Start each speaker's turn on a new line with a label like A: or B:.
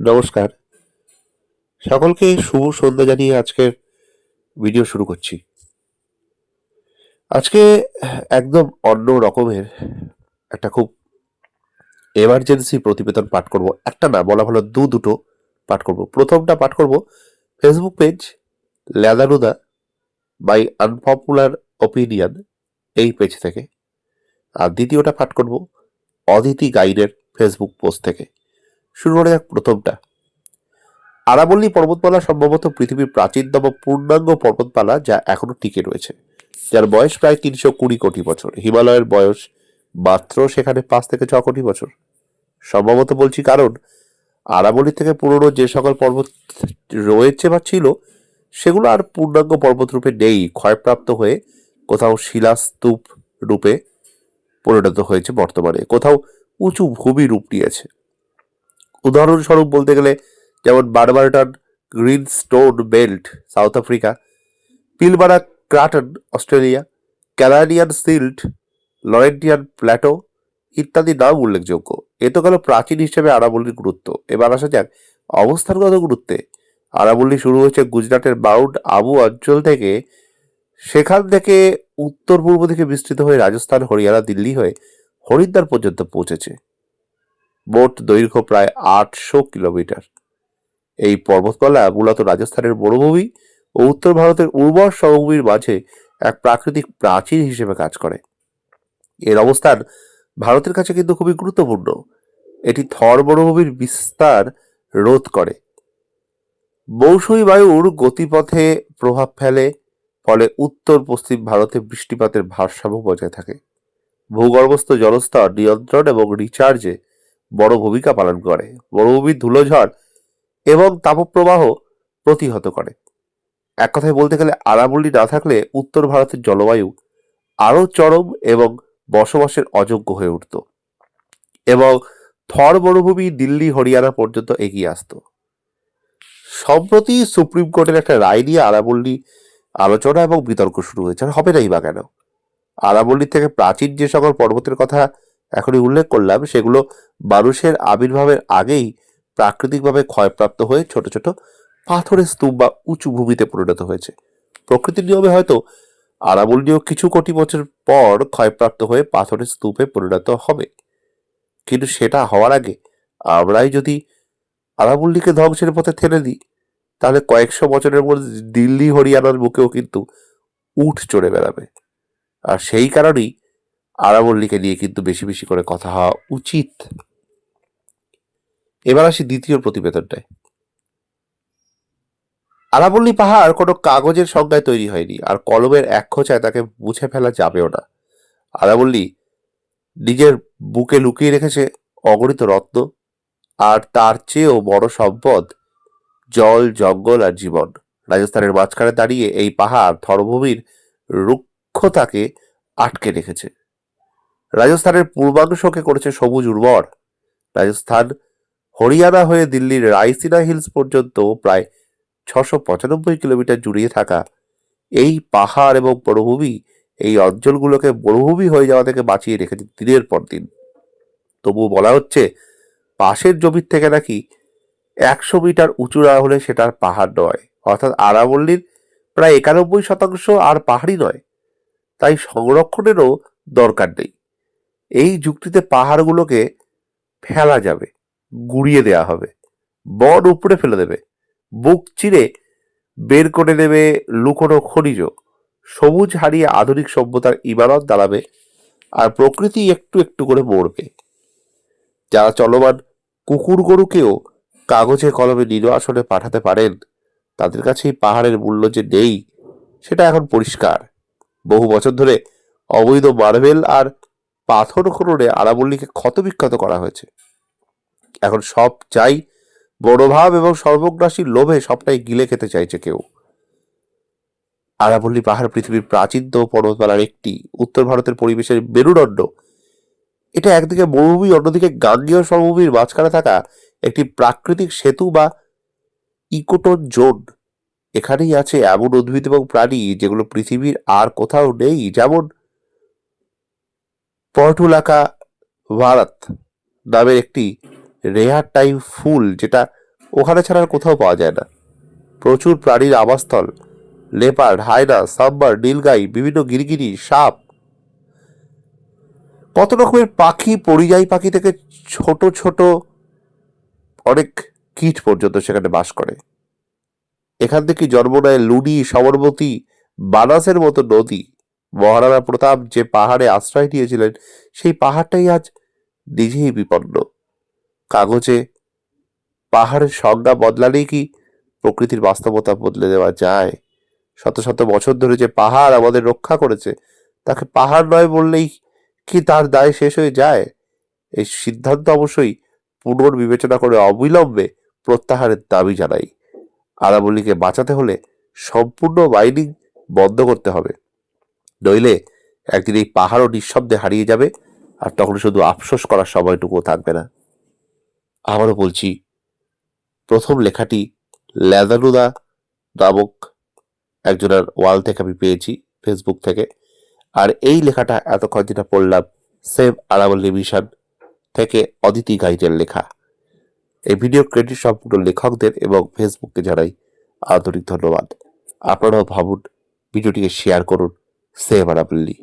A: নমস্কার। সকলকে শুভ সন্ধ্যা জানিয়ে আজকের ভিডিও শুরু করছি। আজকে একদম অন্য রকমের একটা খুব এমার্জেন্সি প্রতিবেদন পাঠ করব। একটা না, বলা ভালো দু দুটো পাঠ করব। প্রথমটা পাঠ করব ফেসবুক পেজ লেদারুদা বাই আনপপুলার ওপিনিয়ন এই পেজ থেকে। আর দ্বিতীয়টা পাঠ করব অদিতি গাইডের ফেসবুক পোস্ট থেকে। শুরু করা যাক প্রথমটা। আরাবল্লী পর্বতমালা সম্ভবত পৃথিবীর প্রাচীনতম পূর্ণাঙ্গ পর্বতমালা যা এখনও টিকে রয়েছে। যার বয়স প্রায় তিনশো কুড়ি কোটি বছর। হিমালয়ের বয়স মাত্র সেখানে পাঁচ থেকে ছ কোটি বছর। সম্ভবত বলছি কারণ, আরাবল্লী থেকে পুরনো যে সকল পর্বত রয়েছে বা ছিল, সেগুলো আর পূর্ণাঙ্গ পর্বত রূপে নেই। ক্ষয়প্রাপ্ত হয়ে কোথাও শিলাস্তূপ রূপে পরিণত হয়েছে বর্তমানে। কোথাও উঁচু ভূমি রূপ নিয়েছে। উদাহরণস্বরূপ বলতে গেলে যেমন Barberton green stone belt, South Africa, Pilbara craton, Australia Canadian shield, Laurentian plateau ইত্যাদি নাম উল্লেখযোগ্য। এ তো গেল প্রাচীন হিসেবে আরাবল্লীর গুরুত্ব। এবার আসা যাক অবস্থানগত গুরুত্বে। আরাবল্লী শুরু হয়েছে গুজরাটের মাউন্ট আবু অঞ্চল থেকে। সেখান থেকে উত্তর পূর্ব দিকে বিস্তৃত হয়ে রাজস্থান, হরিয়ানা, দিল্লি হয়ে হরিদ্বার পর্যন্ত পৌঁছেছে। মোট দৈর্ঘ্য প্রায় আটশো কিলোমিটার। এই পর্বতমালা মূলত রাজস্থানের মরুভূমি ও উত্তর ভারতের উর্বর সমভূমির মাঝে এক প্রাকৃতিক প্রাচীর হিসেবে কাজ করে। এর অবস্থান ভারতের কাছে কিন্তু খুবই গুরুত্বপূর্ণ। এটি থর মরুভূমির বিস্তার রোধ করে। মৌসুমী বায়ুর গতিপথে প্রভাব ফেলে, ফলে উত্তর পশ্চিম ভারতে বৃষ্টিপাতের ভারসাম্য বজায় থাকে। ভূগর্ভস্থ জলস্তর নিয়ন্ত্রণ এবং রিচার্জে বড় ভূমিকা পালন করে। মরুভূমির ধুলোঝড় এবং তাপপ্রবাহ প্রতিহত করে। এক কথায় বলতে গেলে আরাবল্লী না থাকলে উত্তর ভারতের জলবায়ু আরও চরম এবং বসবাসের অযোগ্য হয়ে উঠত এবং থর মরুভূমি দিল্লি, হরিয়ানা পর্যন্ত এগিয়ে আসতো। সম্প্রতি সুপ্রিম কোর্টের একটা রায় নিয়ে আরাবল্লী আলোচনা এবং বিতর্ক শুরু হয়েছে। আর হবে নাই বা কেন? আরাবল্লী থেকে প্রাচীন যে সকল পর্বতের কথা এখনই উল্লেখ করলাম, সেগুলো মানুষের আবির্ভাবের আগেই প্রাকৃতিকভাবে ক্ষয়প্রাপ্ত হয়ে ছোট ছোট পাথরের স্তূপ বা উঁচু ভূমিতে পরিণত হয়েছে। প্রকৃতির নিয়মে হয়তো আরাবল্লীও কিছু কোটি বছর পর ক্ষয়প্রাপ্ত হয়ে পাথরের স্তূপে পরিণত হবে। কিন্তু সেটা হওয়ার আগে আমরাই যদি আরাবল্লীকে ধ্বংসের পথে ঠেলে দিই, তাহলে কয়েকশো বছরের মধ্যে দিল্লি হরিয়ানার বুকেও কিন্তু উঠ চড়ে বেড়াবে। আর সেই কারণেই আরাবল্লীকে নিয়ে কিন্তু বেশি বেশি করে কথা হওয়া উচিত। এবার আসি দ্বিতীয় প্রতিবেদনটায়। আরাবল্লী পাহাড় কোনো কাগজের সংজ্ঞায় তৈরি হয়নি, আর কলমের এক খোঁচায় তাকে মুছে ফেলা যাবেও না। আরাবল্লী নিজের বুকে লুকিয়ে রেখেছে অগণিত রত্ন, আর তার চেয়েও বড় সম্পদ জল, জঙ্গল আর জীবন। রাজস্থানের মাঝখানে দাঁড়িয়ে এই পাহাড় থরভূমির রুক্ষতাকে আটকে রেখেছে। রাজস্থানের পূর্বাংশকে করেছে সবুজ উর্বর। রাজস্থান হরিয়ানা হয়ে দিল্লির রাইসিনা হিলস পর্যন্ত প্রায় ছশো পঁচানব্বই কিলোমিটার জুড়িয়ে থাকা এই পাহাড় এবং মরুভূমি এই অঞ্চলগুলোকে মরুভূমি হয়ে যাওয়া থেকে বাঁচিয়ে রেখেছে দিনের পর দিন। তবুও বলা হচ্ছে, পাশের জমির থেকে নাকি একশো মিটার উঁচু না হলে সেটার পাহাড় নয়। অর্থাৎ আরাবল্লীর প্রায় একানব্বই শতাংশ আর পাহাড়ি নয়। তাই সংরক্ষণেরও দরকার নেই। এই যুক্তিতে পাহাড়গুলোকে ফেলা যাবে, গুড়িয়ে দেওয়া হবে। বন উপড়ে ফেলে দেবে। বুক চিরে বের করে দেবে লুকোনো খনিজ। সবুজ হারিয়ে আধুনিক সভ্যতার ইবারত দাঁড়াবে আর প্রকৃতি একটু একটু করে মরবে। যারা চলমান কুকুর গরুকেও কাগজে কলমে নির্বাসনে পাঠাতে পারেন, তাদের কাছে এই পাহাড়ের মূল্য যে নেই, সেটা এখন পরিষ্কার। বহু বছর ধরে অবৈধ মার্বেল আর পাথর খননে আরাবল্লীকে ক্ষতবিক্ষত করা হয়েছে। এখন সব চাই বড়ভাব এবং সর্বগ্রাসী লোভে সবটাই গিলে খেতে চাইছে কেউ। আরাবল্লী পাহাড় পৃথিবীর প্রাচীনতম পর্বতমালার একটি উত্তর ভারতের পরিবেশের মেরুদণ্ড। এটা একদিকে মরুভূমি, অন্যদিকে গাঙ্গীয় সমভূমির মাঝখানে থাকা একটি প্রাকৃতিক সেতু বা ইকোটোন জোন। এখানেই আছে এমন উদ্ভিদ এবং প্রাণী যেগুলো পৃথিবীর আর কোথাও নেই, যেমন পর্টুলাকা ভারত নামের একটি রেয়ার টাইম ফুল যেটা ওখানে ছাড়া আর কোথাও পাওয়া যায় না। প্রচুর প্রাণীর আবাসস্থল, লেপার্ড, হায়না, সাম্বার, নীলগাই, বিভিন্ন গিরগিরি, সাপ। কত রকমের পাখি, পরিযায়ী পাখি থেকে ছোট ছোট অনেক কীট পর্যন্ত সেখানে বাস করে। এখান থেকে জন্ম নেয় লুনি সবরমতী, বানাসের মতো নদী। মহারানা প্রতাপ যে পাহাড়ে আশ্রয় নিয়েছিলেন সেই পাহাড়টাই আজ নিজেই বিপন্ন। কাগজে পাহাড়ের সংজ্ঞা বদলালেই কি প্রকৃতির বাস্তবতা বদলে দেওয়া যায়? শত শত বছর ধরে যে পাহাড় আমাদের রক্ষা করেছে, তাকে পাহাড় নয় বললেই কি তার দায় শেষ হয়ে যায়? এই সিদ্ধান্ত অবশ্যই পুনর্বিবেচনা করে অবিলম্বে প্রত্যাহারের দাবি জানাই। আরাবলীকে বাঁচাতে হলে সম্পূর্ণ মাইনিং বন্ধ করতে হবে। নইলে একদিন এই পাহাড়ও নিঃশব্দে হারিয়ে যাবে আর তখন শুধু আফসোস করার সময়টুকুও থাকবে না। আবারও বলছি, প্রথম লেখাটি ল্যাদানুদা নামক একজনের ওয়াল থেকে আমি পেয়েছি ফেসবুক থেকে। আর এই লেখাটা এতক্ষণ যেটা পড়লাম সেভ আরাবল্লী মিশন থেকে অদিতি গাইডের লেখা। এই ভিডিও ক্রেডিট সম্পূর্ণ লেখকদের এবং ফেসবুককে জানাই আন্তরিক ধন্যবাদ। আপনারাও ভাবুন, ভিডিওটিকে শেয়ার করুন সেভ আরাবল্লী